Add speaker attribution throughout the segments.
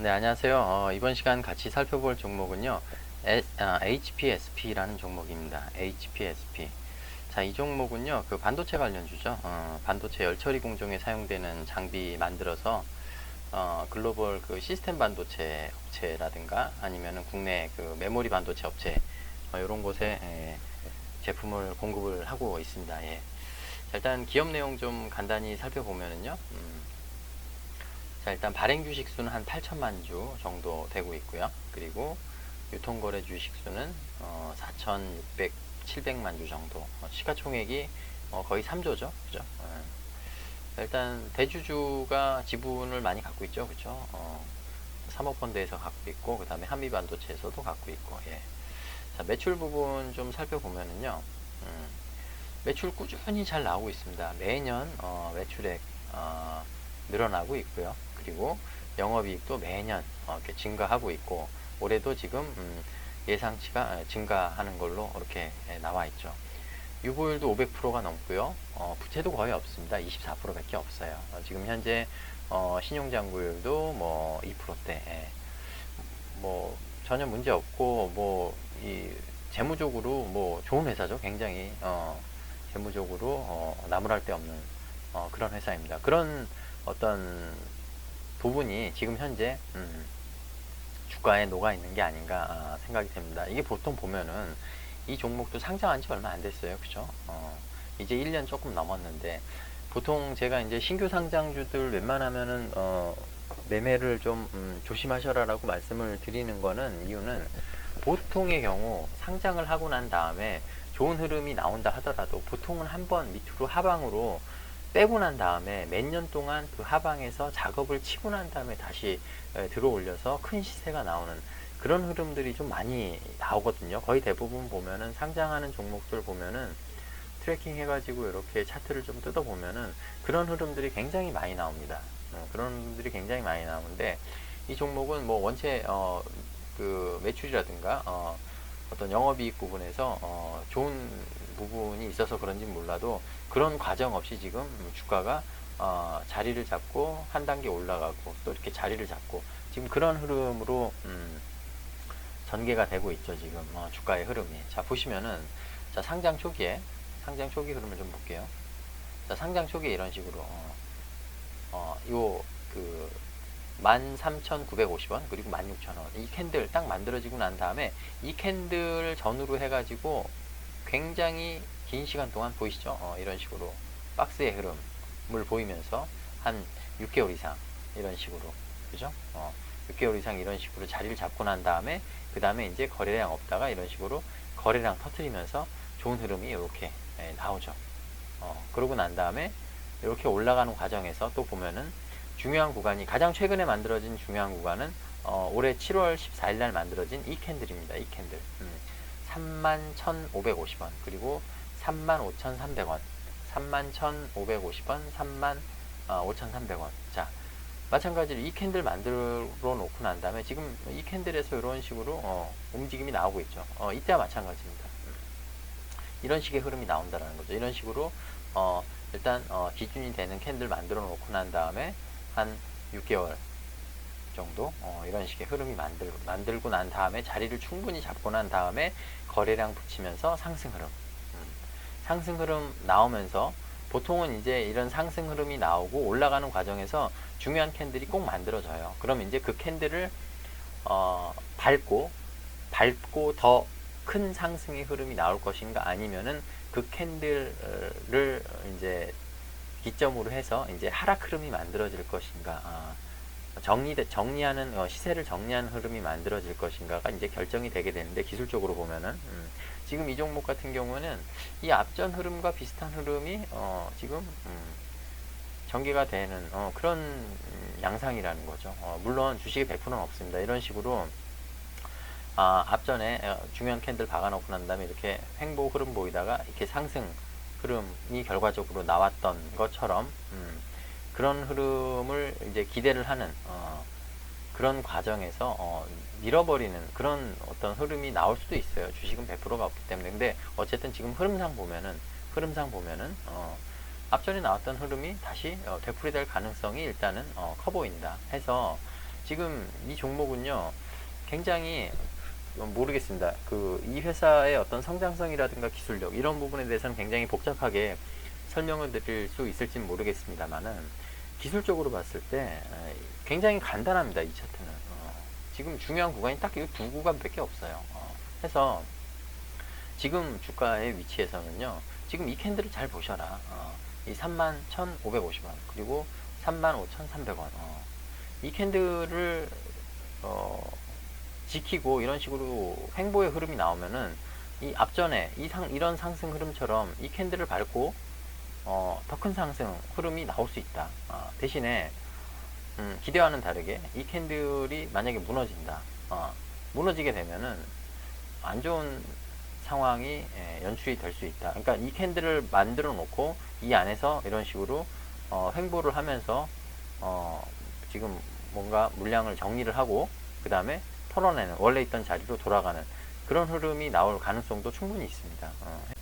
Speaker 1: 네, 안녕하세요. 어, 이번 시간 같이 살펴볼 종목은요, 에- 아, HPSP라는 종목입니다. HPSP. 자, 이 종목은요, 그 반도체 관련주죠. 어, 반도체 열처리 공정에 사용되는 장비 만들어서 어, 글로벌 그 시스템 반도체 업체라든가 아니면은 국내 그 메모리 반도체 업체 어, 이런 곳에 에, 제품을 공급을 하고 있습니다. 예. 자, 일단 기업 내용 좀 간단히 살펴보면은요. 음, 자, 일단 발행 주식 수는 한 8천만 주 정도 되고 있고요. 그리고 유통거래 주식 수는 어, 4,600, 700만 주 정도. 어, 시가총액이 어, 거의 3조죠. 그죠? 어. 자, 일단 대주주가 지분을 많이 갖고 있죠. 그죠? 어, 사모펀드에서 갖고 있고 그 다음에 한미반도체에서도 갖고 있고. 예. 자, 매출 부분 좀 살펴보면은요. 음, 매출 꾸준히 잘 나오고 있습니다. 매년 어, 매출액 어, 늘어나고 있고요. 그리고 영업이익도 매년 어, 이렇게 증가하고 있고 올해도 지금 음, 예상치가 어, 증가하는 걸로 이렇게 예, 나와 있죠. 유보율도 500%가 넘고요. 어, 부채도 거의 없습니다. 24%밖에 없어요. 어, 지금 현재 어, 신용장구율도 뭐 2%대. 예. 뭐 전혀 문제 없고 뭐 이 재무적으로 뭐 좋은 회사죠. 굉장히 어, 재무적으로 어, 나무랄 데 없는 어, 그런 회사입니다. 그런 어떤 부분이 지금 현재 음, 주가에 녹아 있는 게 아닌가 아, 생각이 됩니다. 이게 보통 보면은 이 종목도 상장한 지 얼마 안 됐어요. 그죠? 어, 이제 1년 조금 넘었는데 보통 제가 이제 신규 상장주들 웬만하면은 어, 매매를 좀 음, 조심하셔라라고 말씀을 드리는 거는 이유는 보통의 경우 상장을 하고 난 다음에 좋은 흐름이 나온다 하더라도 보통은 한번 밑으로 하방으로 빼고 난 다음에 몇 년 동안 그 하방에서 작업을 치고 난 다음에 다시 에, 들어 올려서 큰 시세가 나오는 그런 흐름들이 좀 많이 나오거든요. 거의 대부분 보면은 상장하는 종목들 보면은 트래킹 해가지고 이렇게 차트를 좀 뜯어 보면은 그런 흐름들이 굉장히 많이 나옵니다. 어, 그런 흐름들이 굉장히 많이 나오는데 이 종목은 뭐 원체 어, 그 매출이라든가 어, 어떤 영업이익 부분에서 어, 좋은 부분이 있어서 그런지 몰라도 그런 과정 없이 지금 주가가 어, 자리를 잡고 한 단계 올라가고 또 이렇게 자리를 잡고 지금 그런 흐름으로 음, 전개가 되고 있죠 지금 어, 주가의 흐름이. 자 보시면은 자 상장 초기에 상장 초기 흐름을 좀 볼게요. 자 상장 초기에 이런 식으로 어, 어, 요그 13,950원 그리고 16,000원. 이 캔들 딱 만들어지고 난 다음에 이 캔들 전후로 해가지고 굉장히 긴 시간 동안 보이시죠? 어, 이런 식으로 박스의 흐름을 보이면서 한 6개월 이상 이런 식으로 그죠? 어, 6개월 이상 이런 식으로 자리를 잡고 난 다음에 그 다음에 이제 거래량 없다가 이런 식으로 거래량 터트리면서 좋은 흐름이 이렇게 예, 나오죠. 어, 그러고 난 다음에 이렇게 올라가는 과정에서 또 보면은 중요한 구간이 가장 최근에 만들어진 중요한 구간은 어, 올해 7월 14일 날 만들어진 이 캔들입니다. 이 캔들. 음, 31,550원 그리고 35,300원 31,550원 35,300원 자 마찬가지로 이 캔들 만들어 놓고 난 다음에 지금 이 캔들에서 이런 식으로 어, 움직임이 나오고 있죠. 어, 이때와 마찬가지입니다. 음. 이런 식의 흐름이 나온다는 거죠. 이런 식으로 어, 일단 어, 기준이 되는 캔들 만들어 놓고 난 다음에 한 6개월 정도 어, 이런 식의 흐름이 만들, 만들고 난 다음에 자리를 충분히 잡고 난 다음에 거래량 붙이면서 상승 흐름. 음, 상승 흐름 나오면서 보통은 이제 이런 상승 흐름이 나오고 올라가는 과정에서 중요한 캔들이 꼭 만들어져요. 그럼 이제 그 캔들을 어, 밟고 밟고 더 큰 상승의 흐름이 나올 것인가 아니면은 그 캔들을 이제 기점으로 해서 이제 하락 흐름이 만들어질 것인가. 아, 정리 정리하는 어, 시세를 정리하는 흐름이 만들어질 것인가가 이제 결정이 되게 되는데 기술적으로 보면은 음, 지금 이 종목 같은 경우는 이 앞전 흐름과 비슷한 흐름이 어, 지금 음, 전개가 되는 어, 그런 음, 양상이라는 거죠. 어, 물론 주식이 100%는 없습니다. 이런 식으로 아, 앞전에 어, 중요한 캔들 박아놓고 난 다음에 이렇게 횡보 흐름 보이다가 이렇게 상승 흐름이 결과적으로 나왔던 것처럼 음, 그런 흐름을 이제 기대를 하는 어, 그런 과정에서 어, 밀어버리는 그런 어떤 흐름이 나올 수도 있어요. 주식은 100%가 없기 때문에. 근데 어쨌든 지금 흐름상 보면은 흐름상 보면은 어, 앞전에 나왔던 흐름이 다시 어, 되풀이 될 가능성이 일단은 어, 커 보인다 해서 지금 이 종목은요, 굉장히 모르겠습니다. 그 이 회사의 어떤 성장성이라든가 기술력 이런 부분에 대해서는 굉장히 복잡하게 설명을 드릴 수 있을지는 모르겠습니다만은 기술적으로 봤을 때 에, 굉장히 간단합니다. 이 차트는 어, 지금 중요한 구간이 딱 이 두 구간밖에 없어요. 어, 해서 지금 주가의 위치에서는요. 지금 이 캔들을 잘 보셔라. 어, 이 31,550원 그리고 35,300원. 어, 이 캔들을 어, 지키고 이런 식으로 횡보의 흐름이 나오면은 이 앞전에 이 상, 이런 상승 흐름처럼 이 캔들을 밟고 어, 더 큰 상승 흐름이 나올 수 있다. 어, 대신에 음, 기대와는 다르게 이 캔들이 만약에 무너진다. 어, 무너지게 되면은 안 좋은 상황이 예, 연출이 될 수 있다. 그러니까 이 캔들을 만들어 놓고 이 안에서 이런 식으로 어, 횡보를 하면서 어, 지금 뭔가 물량을 정리를 하고 그 다음에 털어내는 원래 있던 자리로 돌아가는 그런 흐름이 나올 가능성도 충분히 있습니다. 어.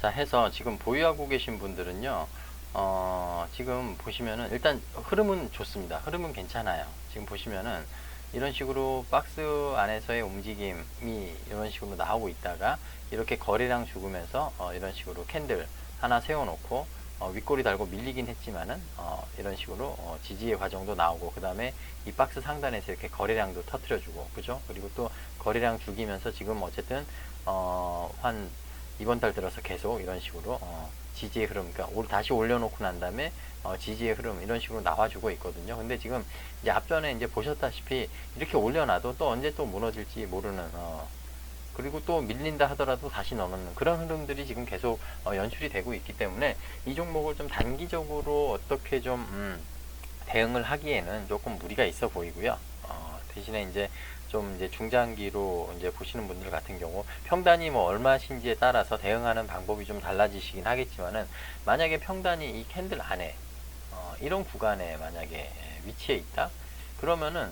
Speaker 1: 자 해서 지금 보유하고 계신 분들은요 어, 지금 보시면은 일단 흐름은 좋습니다. 흐름은 괜찮아요. 지금 보시면은 이런 식으로 박스 안에서의 움직임이 이런 식으로 나오고 있다가 이렇게 거래량 죽으면서 어, 이런 식으로 캔들 하나 세워놓고 어, 윗꼬리 달고 밀리긴 했지만은 어, 이런 식으로 어, 지지의 과정도 나오고 그 다음에 이 박스 상단에서 이렇게 거래량도 터트려주고 그죠? 그리고 또 거래량 죽이면서 지금 어쨌든 어, 한 이번 달 들어서 계속 이런 식으로 어, 지지의 흐름, 그러니까 올- 다시 올려놓고 난 다음에 어, 지지의 흐름 이런 식으로 나와주고 있거든요. 근데 지금 이제 앞전에 이제 보셨다시피 이렇게 올려놔도 또 언제 또 무너질지 모르는 어, 그리고 또 밀린다 하더라도 다시 넣는 그런 흐름들이 지금 계속 어, 연출이 되고 있기 때문에 이 종목을 좀 단기적으로 어떻게 좀 음, 대응을 하기에는 조금 무리가 있어 보이고요. 어, 대신에 이제 좀 이제 중장기로 이제 보시는 분들 같은 경우 평단이 뭐 얼마신지에 따라서 대응하는 방법이 좀 달라지시긴 하겠지만은 만약에 평단이 이 캔들 안에 어, 이런 구간에 만약에 위치해 있다? 그러면은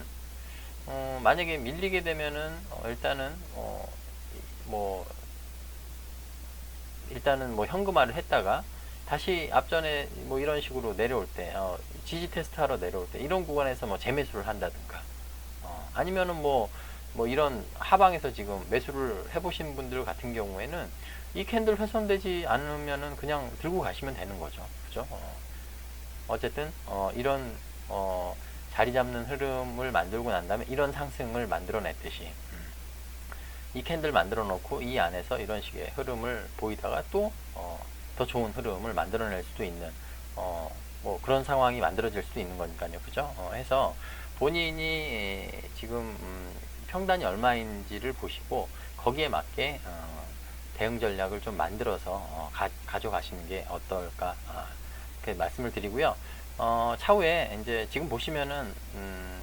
Speaker 1: 어, 만약에 밀리게 되면은 어, 일단은 어, 뭐 일단은 뭐 현금화를 했다가 다시 앞전에 뭐 이런 식으로 내려올 때 어, 지지 테스트 하러 내려올 때 이런 구간에서 뭐 재매수를 한다든가 어, 아니면은 뭐, 뭐 이런 하방에서 지금 매수를 해보신 분들 같은 경우에는 이 캔들 훼손되지 않으면은 그냥 들고 가시면 되는 거죠. 그죠? 어, 어쨌든, 어, 이런, 어, 자리 잡는 흐름을 만들고 난 다음에 이런 상승을 만들어냈듯이, 음, 이 캔들 만들어 놓고 이 안에서 이런 식의 흐름을 보이다가 또, 어, 더 좋은 흐름을 만들어낼 수도 있는, 어, 뭐 그런 상황이 만들어질 수도 있는 거니까요. 그죠? 어, 해서, 본인이 지금 음, 평단이 얼마인지를 보시고 거기에 맞게 어, 대응 전략을 좀 만들어서 어, 가, 져가시는게 어떨까 아, 이렇게 말씀을 드리고요. 어, 차후에 이제 지금 보시면은 음,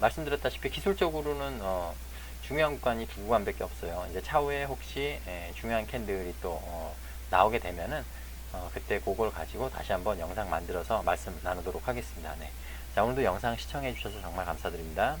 Speaker 1: 말씀드렸다시피 기술적으로는 어, 중요한 구간이 두 구간밖에 없어요. 이제 차후에 혹시 에, 중요한 캔들이 또 어, 나오게 되면은 어, 그때 그걸 가지고 다시 한번 영상 만들어서 말씀 나누도록 하겠습니다. 네. 자, 오늘도 영상 시청해 주셔서 정말 감사드립니다.